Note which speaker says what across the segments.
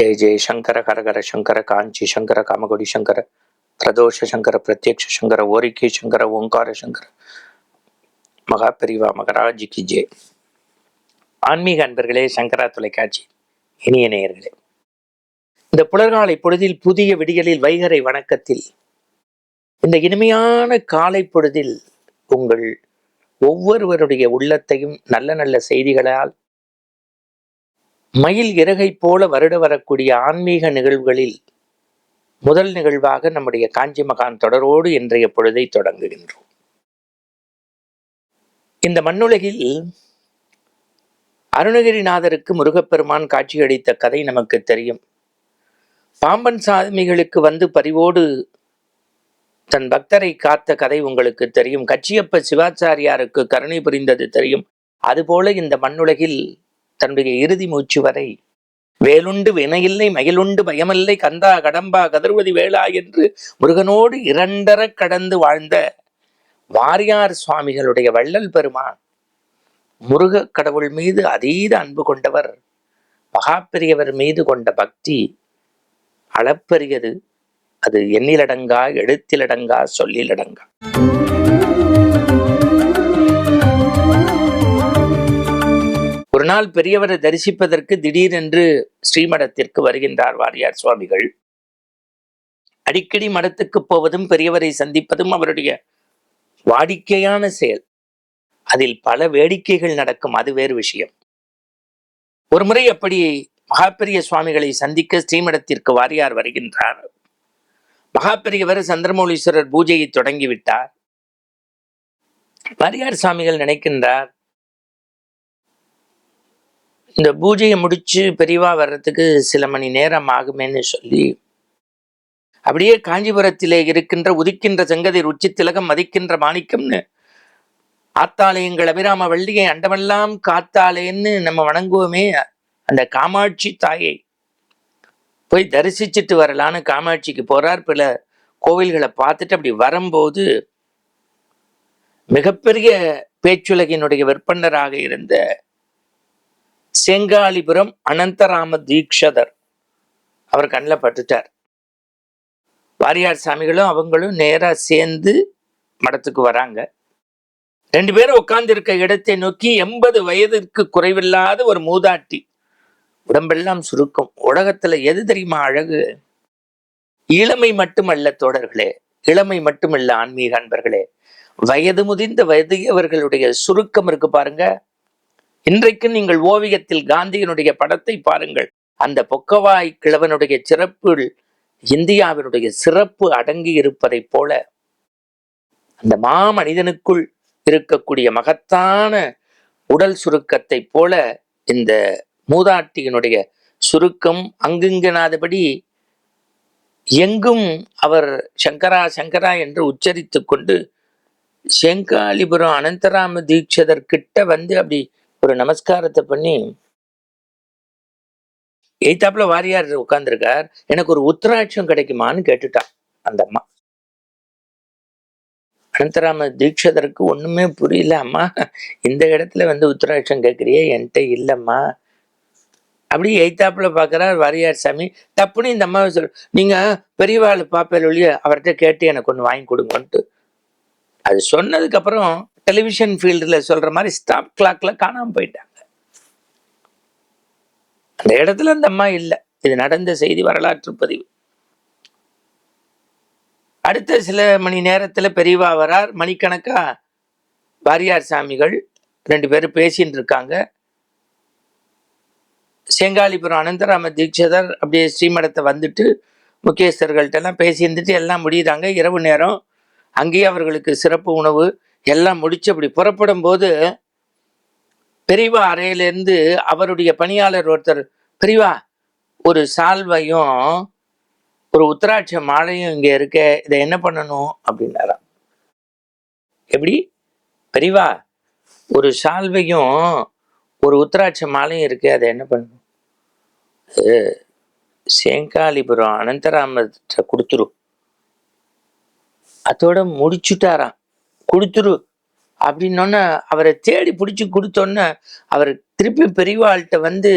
Speaker 1: ஜெய ஜெய சங்கர கரகர சங்கர காஞ்சி சங்கர காமகோடி சங்கர பிரதோஷ சங்கர பிரத்யக்ஷ சங்கர ஓரிக்கை சங்கர ஓங்கார சங்கர மகா பெரிவா மகராஜி கி ஜெய் ஆன்மீக அன்பர்களே சங்கரா தொலைக்காட்சி இனிய நேயர்களே இந்த புலர்காலை பொழுதில் புதிய விடியலில் வைகரை வணக்கத்தில் இந்த இனிமையான காலை பொழுதில் உங்கள் ஒவ்வொருவருடைய உள்ளத்தையும் நல்ல நல்ல செய்திகளால் மயில் இறகை போல வருட வரக்கூடிய ஆன்மீக நிகழ்வுகளில் முதல் நிகழ்வாக நம்முடைய காஞ்சி மகான் தொடரோடு இன்றைய பொழுதை தொடங்குகின்றோம். இந்த மண்ணுலகில் அருணகிரிநாதருக்கு முருகப்பெருமான் காட்சியளித்த கதை நமக்கு தெரியும். பாம்பன் சாமிகளுக்கு வந்து பரிவோடு தன் பக்தரை காத்த கதை உங்களுக்கு தெரியும். கச்சியப்ப சிவாச்சாரியாருக்கு கருணை புரிந்தது தெரியும். அதுபோல இந்த மண்ணுலகில் தன்னுடைய இறுதி மூச்சு வரை. வேலுண்டு வினையில்லை மயிலுண்டு பயமில்லை கந்தா கடம்பா கதர்வதி வேளா என்று முருகனோடு இரண்டர கடந்து வாழ்ந்த வாரியார் சுவாமிகளுடைய வள்ளல் பெருமான் முருக கடவுள் மீது அதீத அன்பு கொண்டவர் மகாபெரியவர் மீது கொண்ட பக்தி அளப்பெரியது. அது எண்ணிலடங்கா எழுத்திலடங்கா சொல்லிலடங்கா. ஆனால் நாள் பெரியவரை தரிசிப்பதற்கு திடீரென்று ஸ்ரீமடத்திற்கு வருகின்றார் வாரியார் சுவாமிகள். அடிக்கடி மடத்துக்கு போவதும் பெரியவரை சந்திப்பதும் அவருடைய வாடிக்கையான செயல். அதில் பல வேடிக்கைகள் நடக்கும் அது வேறு விஷயம். ஒரு முறை அப்படி மகாபெரிய சுவாமிகளை சந்திக்க ஸ்ரீமடத்திற்கு வாரியார் வருகின்றார். மகாபெரியவர் சந்திரமௌலீஸ்வரர் பூஜையை தொடங்கிவிட்டார் வாரியார் சுவாமிகள் நினைக்கின்றார் இந்த பூஜையை முடிச்சு பெரியவா வர்றதுக்கு சில மணி நேரம் ஆகுமேன்னு சொல்லி அப்படியே காஞ்சிபுரத்திலே இருக்கின்ற உதிக்கின்ற செங்கதிர் உச்சி திலகம் மதிக்கின்ற மாணிக்கம்னு ஆத்தாலயங்கள் அபிராம வள்ளியை அண்டமெல்லாம் காத்தாலேன்னு நம்ம வணங்குவோமே. அந்த காமாட்சி தாயை போய் தரிசிச்சுட்டு வரலான்னு காமாட்சிக்கு போறார். பல கோவில்களை பார்த்துட்டு அப்படி வரும்போது மிகப்பெரிய பேச்சுலகினுடைய விற்பனராக இருந்த செங்காலிபுரம் அனந்தராம தீக்ஷதர் அவர் கண்ணில் பட்டுட்டார். வாரியார் சாமிகளும் அவங்களும் நேரா சேர்ந்து மடத்துக்கு வராங்க. ரெண்டு பேரும் உட்கார்ந்து இருக்க இடத்தை நோக்கி எண்பது வயதிற்கு குறைவில்லாத ஒரு மூதாட்டி. உடம்பெல்லாம் சுருக்கம். உலகத்துல எது தெரியுமா அழகு? இளமை மட்டுமல்ல தோழர்களே இளமை மட்டுமல்ல ஆன்மீக அன்பர்களே. வயது முதிர்ந்த வயதியவர்களுடைய சுருக்கம் இருக்கு பாருங்க. இன்றைக்கு நீங்கள் ஓவியத்தில் காந்தியினுடைய படத்தை பாருங்கள். அந்த பொக்கவாய் கிழவனுடைய சிறப்பில் இந்தியாவினுடைய சிறப்பு அடங்கி இருப்பதைப் போல அந்த மாமனிதனுக்குள் இருக்கக்கூடிய மகத்தான உடல் சுருக்கத்தை போல இந்த மூதாட்டியினுடைய சுருக்கம் அங்குங்கனாதபடி எங்கும் அவர் சங்கரா சங்கரா என்று உச்சரித்து கொண்டு செங்காலிபுரம் அனந்தராம தீட்சதர் கிட்ட வந்து அப்படி ஒரு நமஸ்காரத்தை பண்ணி எய்தாப்புல வாரியார் உட்கார்ந்துருக்கார். எனக்கு ஒரு உத்தராட்சம் கிடைக்குமான்னு கேட்டுட்டான் அந்த அம்மா. அனந்தராம தீட்சதற்கு ஒண்ணுமே புரியல அம்மா இந்த இடத்துல வந்து உத்தராட்சம் கேட்குறியே? என்கிட்ட இல்லைம்மா. அப்படி எய்தாப்புல பார்க்குறார் வாரியார் சாமி. தப்புன்னு இந்த அம்மாவை சொல் நீங்க பெரியவாள் பாப்பேல் ஒழிய அவர்கிட்ட கேட்டு எனக்கு ஒன்று வாங்கி கொடுங்கன்ட்டு. அது சொன்னதுக்கு அப்புறம் டெலிவிஷன் ஃபீல்டில் சொல்ற மாதிரி ஸ்டாப் கிளாக்ல காணாம போயிட்டாங்க. அந்த இடத்துல அந்த அம்மா இல்லை. இது நடந்த செய்தி வரலாற்று பதிவு. அடுத்த சில மணி நேரத்தில் பெரியவா வரார். மணிக்கணக்கா பாரியார் சாமிகள் ரெண்டு பேரும் பேசின்னு இருக்காங்க. செங்காலிபுரம் அனந்தராம தீட்சிதர் அப்படியே ஸ்ரீமடத்தை வந்துட்டு முக்கியஸ்தர்கள்ட்ட எல்லாம் பேசி இருந்துட்டு எல்லாம் முடியுறாங்க இரவு நேரம். அங்கேயே அவர்களுக்கு சிறப்பு உணவு எல்லாம் முடிச்சு அப்படி புறப்படும் போது பெரியவா அறையிலேருந்து அவருடைய பணியாளர் ஒருத்தர் பெரியவா ஒரு சால்வையும் ஒரு உத்தராட்ச மாலையும் இங்கே இருக்க இதை என்ன பண்ணணும்? அப்படின்னாராம். எப்படி? பெரியவா ஒரு சால்வையும் ஒரு உத்தராட்ச மாலையும் இருக்கு அதை என்ன பண்ணணும்? சேங்காலிபுரம் அனந்தராமத்தை கொடுத்துரும். அதோட முடிச்சுட்டாராம். கொடுத்துரு அப்படின்னோடனே அவரை தேடி பிடிச்சி கொடுத்தோன்னே அவர் திருப்பி பெரியவாள்கிட்ட வந்து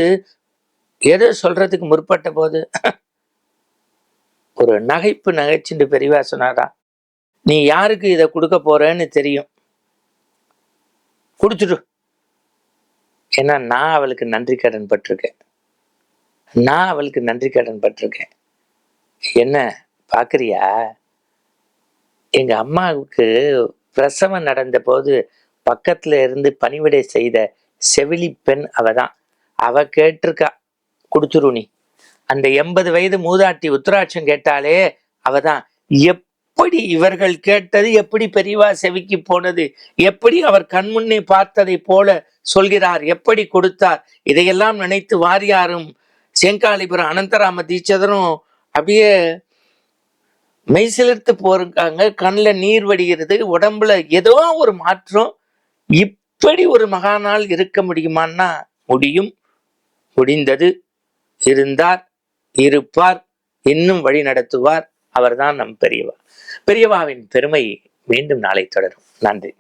Speaker 1: ஏதோ சொல்றதுக்கு முற்பட்ட போது? ஒரு நகைப்பு நகைச்சுண்டு பெரியவா சொன்னாரா? நீ யாருக்கு இதை கொடுக்க போறேன்னு தெரியும். கொடுத்துடு ஏன்னா நான் அவளுக்கு நன்றி கடன் பட்டிருக்கேன். நான் அவளுக்கு நன்றி கடன் பட்டிருக்கேன். என்ன பார்க்கறியா எங்க அம்மாவுக்கு பிரசவம் நடந்த போது பக்கத்துல இருந்து பணிவிடை செய்த செவிலி பெண் அவ தான் அவ கேட்டிருக்கா கொடுத்துரு நீ. அந்த எண்பது வயது மூதாட்டி உத்தராட்சம் கேட்டாலே அவ தான் எப்படி இவர்கள் கேட்டது எப்படி பெரியவா செவிக்கு போனது எப்படி அவர் கண்முன்னே பார்த்ததை போல சொல்கிறார் எப்படி கொடுத்தார் இதையெல்லாம் நினைத்து வாரியாரும் செங்காலிபுரம் அனந்தராம தீட்சதரும் அப்படியே மெய்சிலிர்த்து போறாங்க கண்ணில் நீர் வடிகிறது. உடம்புல ஏதோ ஒரு மாற்றம். இப்படி ஒரு மகானால் இருக்க முடியுமான்னா முடியும். முடிந்தது. இருந்தார் இருப்பார் இன்னும் வழி நடத்துவார். அவர்தான் நம் பெரியவா. பெரியவாவின் பெருமை மீண்டும் நாளை தொடரும். நன்றி.